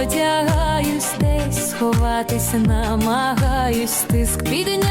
Одягаюсь, десь сховатись намагаюсь, тиск піднявся,